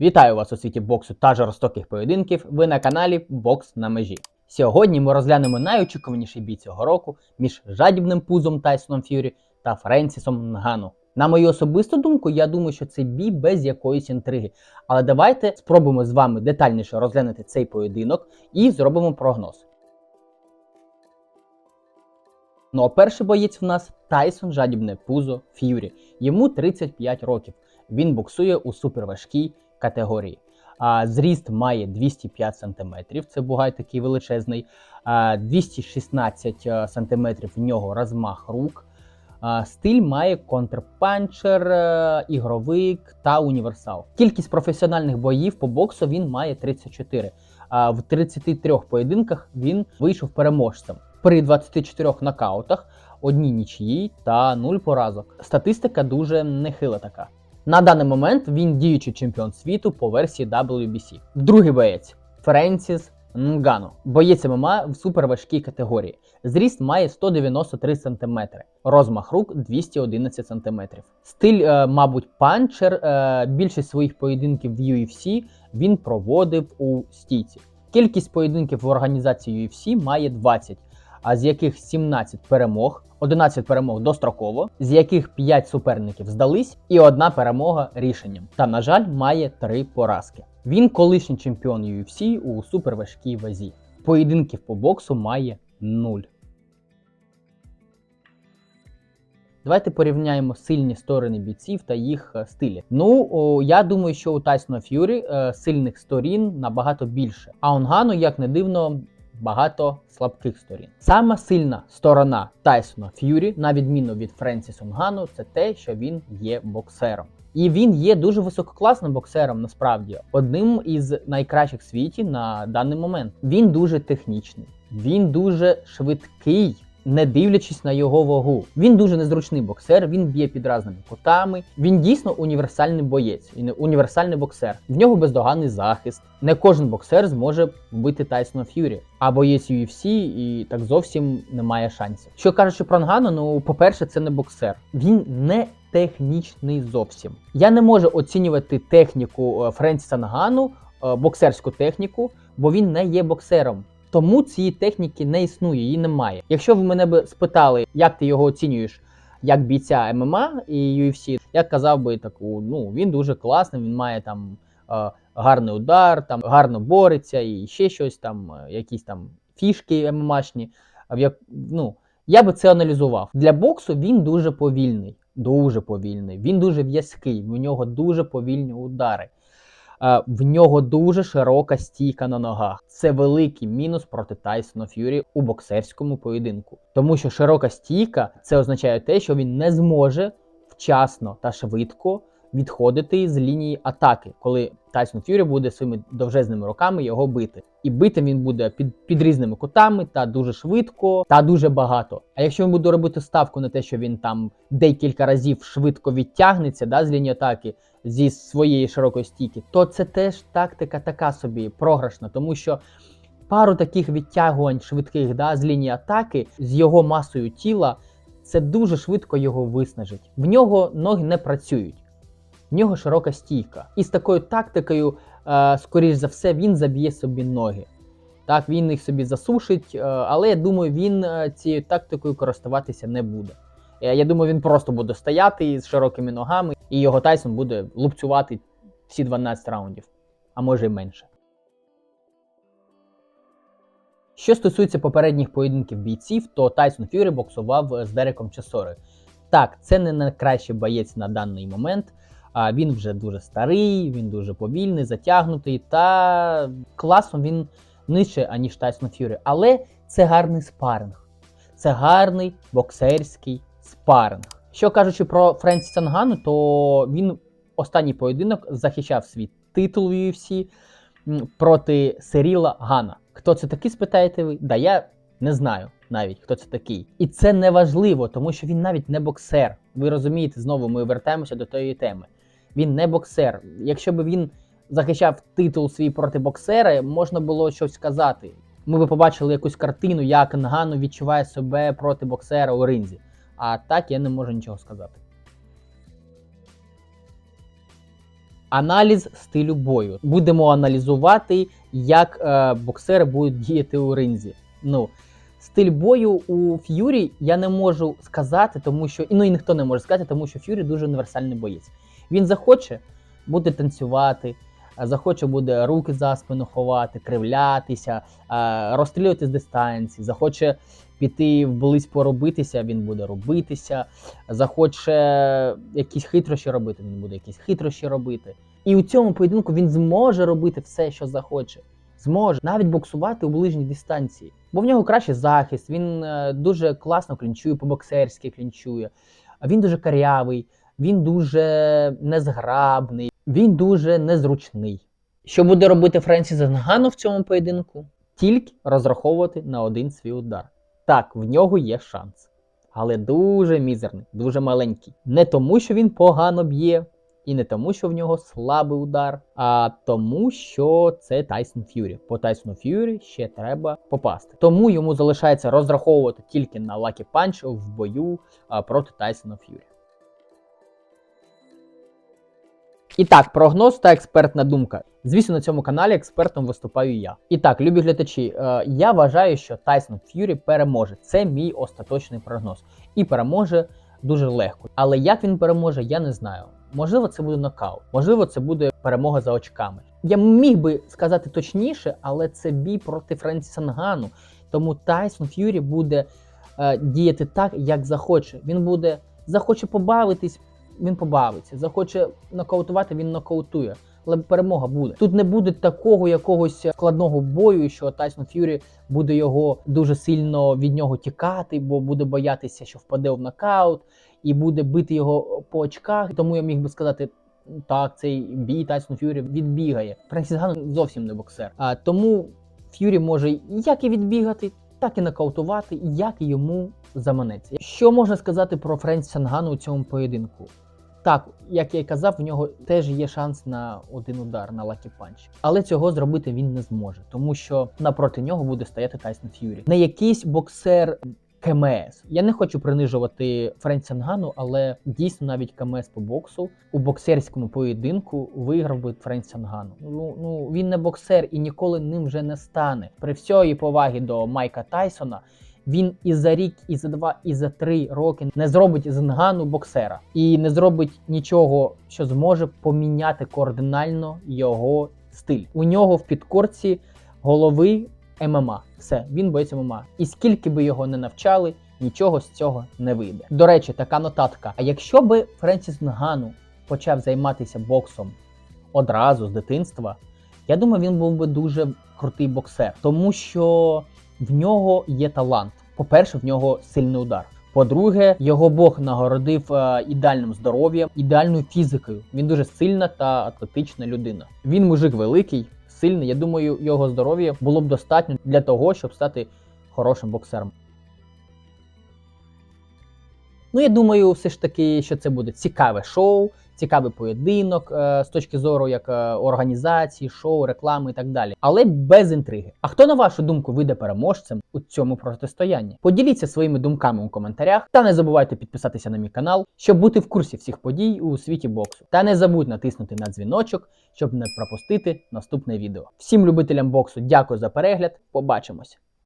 Вітаю вас у світі боксу та жорстоких поєдинків. Ви на каналі Бокс на межі. Сьогодні ми розглянемо найочікуваніший бій цього року між жадібним пузом Тайсоном Ф'юрі та Френсісом Нгану. На мою особисту думку, я думаю, що це бій без якоїсь інтриги. Але давайте спробуємо з вами детальніше розглянути цей поєдинок і зробимо прогноз. Ну а перший боєць в нас Тайсон жадібне пузо Ф'юрі. Йому 35 років. Він боксує у суперважкій категорії. А, зріст має 205 см, це бугай такий величезний. 216 см в нього розмах рук. Стиль має контрпанчер, е, ігровик та універсал. Кількість професіональних боїв по боксу він має 34. А в 33 поєдинках він вийшов переможцем. При 24 нокаутах, одній нічиїй та 0 поразок. Статистика дуже нехила така. На даний момент він діючий чемпіон світу по версії WBC. Другий боєць Френсіс Нгану. Боєць ММА в суперважкій категорії. Зріст має 193 см, розмах рук 211 см. Стиль, е, мабуть, панчер. Е, більшість своїх поєдинків в UFC він проводив у стійці. Кількість поєдинків в організації UFC має 20, а з яких 17 перемог, 11 перемог достроково, з яких 5 суперників здались, і одна перемога рішенням. Та, на жаль, має 3 поразки. Він колишній чемпіон UFC у суперважкій вазі. Поєдинків по боксу має 0. Давайте порівняємо сильні сторони бійців та їх е, стилі. Ну, о, я думаю, що у Тайсона Ф'юрі е, сильних сторін набагато більше. А у Нгану, як не дивно, багато слабких сторін. Сама сильна сторона Тайсона Ф'юрі, на відміну від Френсіса Нгану, це те, що він є боксером. І він є дуже висококласним боксером, насправді, одним із найкращих в світі на даний момент. Він дуже технічний, він дуже швидкий. Не дивлячись на його вагу, він дуже незручний боксер. Він б'є під разними кутами. Він дійсно універсальний боєць і універсальний боксер. В нього бездоганний захист. Не кожен боксер зможе вбити Тайсона Ф'юрі, а боєць UFC і так зовсім немає шансів. Що кажучи про Нгану, ну по-перше, це не боксер. Він не технічний зовсім. Я не можу оцінювати техніку е, Френсіса Нгану, е, боксерську техніку, бо він не є боксером. Тому цієї техніки не існує, її немає. Якщо ви мене б спитали, як ти його оцінюєш як бійця ММА і UFC, я казав би таку: ну він дуже класний, він має там е, гарний удар, там гарно бореться і ще щось там, е, якісь там фішки ММАшні. Ну я би це аналізував. Для боксу він дуже повільний, дуже повільний. Він дуже в'язкий, в нього дуже повільні удари. Е, В нього дуже широка стійка на ногах. Це великий мінус проти Тайсона Ф'юрі у боксерському поєдинку. Тому що широка стійка це означає те, що він не зможе вчасно та швидко відходити з лінії атаки, коли Тайсон Ф'юрі буде своїми довжезними руками його бити. І бити він буде під, під різними кутами та дуже швидко та дуже багато. А якщо він буде робити ставку на те, що він там декілька разів швидко відтягнеться да, з лінії атаки зі своєї широкої стійки, то це теж тактика така собі програшна, тому що. Пару таких відтягувань швидких да, з лінії атаки з його масою тіла це дуже швидко його виснажить. В нього ноги не працюють, в нього широка стійка. І з такою тактикою, е, скоріш за все, він заб'є собі ноги. Так, він їх собі засушить, е, але я думаю, він е, цією тактикою користуватися не буде. Я думаю, він просто буде стояти з широкими ногами, і його Тайсон буде лупцювати всі 12 раундів, а може й менше. Що стосується попередніх поєдинків бійців, то Тайсон Ф'юрі боксував з Дереком Чесори. Так, це не найкращий боєць на даний момент. А він вже дуже старий, він дуже повільний, затягнутий, та класом він нижче, аніж Тайсон Ф'юрі. Але це гарний спаринг. Це гарний боксерський спаринг. Що кажучи про Френсіса Нгану, то він останній поєдинок захищав свій титул UFC проти Серіла Гана. Хто це такий, спитаєте ви? Да я не знаю навіть, хто це такий. І це не важливо, тому що він навіть не боксер. Ви розумієте, знову ми вертаємося до тієї теми. Він не боксер. Якщо б він захищав титул свій проти боксера, можна було щось сказати. Ми би побачили якусь картину, як Нгану відчуває себе проти боксера у ринзі. А так я не можу нічого сказати. Аналіз стилю бою. Будемо аналізувати, як е, боксери будуть діяти у ринзі. Ну, стиль бою у Ф'юрі я не можу сказати, тому що ну і ніхто не може сказати, тому що Ф'юрі дуже універсальний боєць. Він захоче буде танцювати, захоче буде руки за спину ховати, кривлятися, розстрілювати з дистанції, захоче піти вблизь поробитися, він буде робитися, захоче якісь хитрощі робити, він буде якісь хитрощі робити. І у цьому поєдинку він зможе робити все, що захоче. Зможе навіть боксувати у ближній дистанції, бо в нього кращий захист, він е, дуже класно клінчує, по-боксерськи клінчує. А він дуже карявий, він дуже незграбний, він дуже незручний. Що буде робити Френсіс Нгану в цьому поєдинку? Тільки розраховувати на один свій удар. Так, в нього є шанс, але дуже мізерний, дуже маленький. Не тому, що він погано б'є, і не тому, що в нього слабий удар, а тому, що це Тайсон Ф'юрі. По Тайсону Ф'юрі ще треба попасти. Тому йому залишається розраховувати тільки на Лакі Панч в бою проти Тайсона Ф'юрі. І так, прогноз та експертна думка. Звісно, на цьому каналі експертом виступаю я. І так, любі глядачі, е, я вважаю, що Тайсон Ф'юрі переможе. Це мій остаточний прогноз. І переможе дуже легко. Але як він переможе, я не знаю. Можливо, це буде нокаут, можливо, це буде перемога за очками. Я міг би сказати точніше, але це бій проти Френсіса Нгану. Тому Тайсон Ф'юрі буде е, діяти так, як захоче. Він буде захоче побавитись, він побавиться. Захоче нокаутувати, він нокаутує. Але перемога буде. Тут не буде такого якогось складного бою, що Тайсон Ф'юрі буде його дуже сильно від нього тікати, бо буде боятися, що впаде в нокаут, і буде бити його по очках. Тому я міг би сказати. Так, цей бій Тайсон Ф'юрі відбігає. Френсіс Ган зовсім не боксер. А тому Ф'юрі може як і відбігати, так і нокаутувати, як йому заманеться. Що можна сказати про Френсіса Нгану у цьому поєдинку? Так, як я й казав, в нього теж є шанс на один удар на лакі панч. Але цього зробити він не зможе, тому що напроти нього буде стояти Тайсон Ф'юрі. Не якийсь боксер. КМС. Я не хочу принижувати Френсі Нгану, але дійсно навіть КМС по боксу у боксерському поєдинку виграв би Френсі Нгану. Ну, ну він не боксер і ніколи ним вже не стане. При всій повагі до Майка Тайсона. Він і за рік, і за два, і за три роки не зробить з Нгану боксера і не зробить нічого, що зможе поміняти кардинально його стиль. У нього в підкорці голови ММА. Все, він боєць ММА. І скільки би його не навчали, нічого з цього не вийде. До речі, така нотатка. А якщо би Френсіс Нгану почав займатися боксом одразу з дитинства, я думаю, він був би дуже крутий боксер, тому що в нього є талант. По-перше, в нього сильний удар. По-друге, його Бог нагородив е, ідеальним здоров'ям, ідеальною фізикою. Він дуже сильна та атлетична людина. Він мужик великий, сильний. Я думаю, його здоров'я було б достатньо для того, щоб стати хорошим боксером. Ну, я думаю, все ж таки, що це буде цікаве шоу, цікавий поєдинок е, з точки зору як е, організації, шоу, реклами і так далі, але без інтриги. А хто на вашу думку вийде переможцем у цьому протистоянні? Поділіться своїми думками у коментарях та не забувайте підписатися на мій канал, щоб бути в курсі всіх подій у світі боксу. Та не забудь натиснути на дзвіночок, щоб не пропустити наступне відео. Всім любителям боксу дякую за перегляд. Побачимось!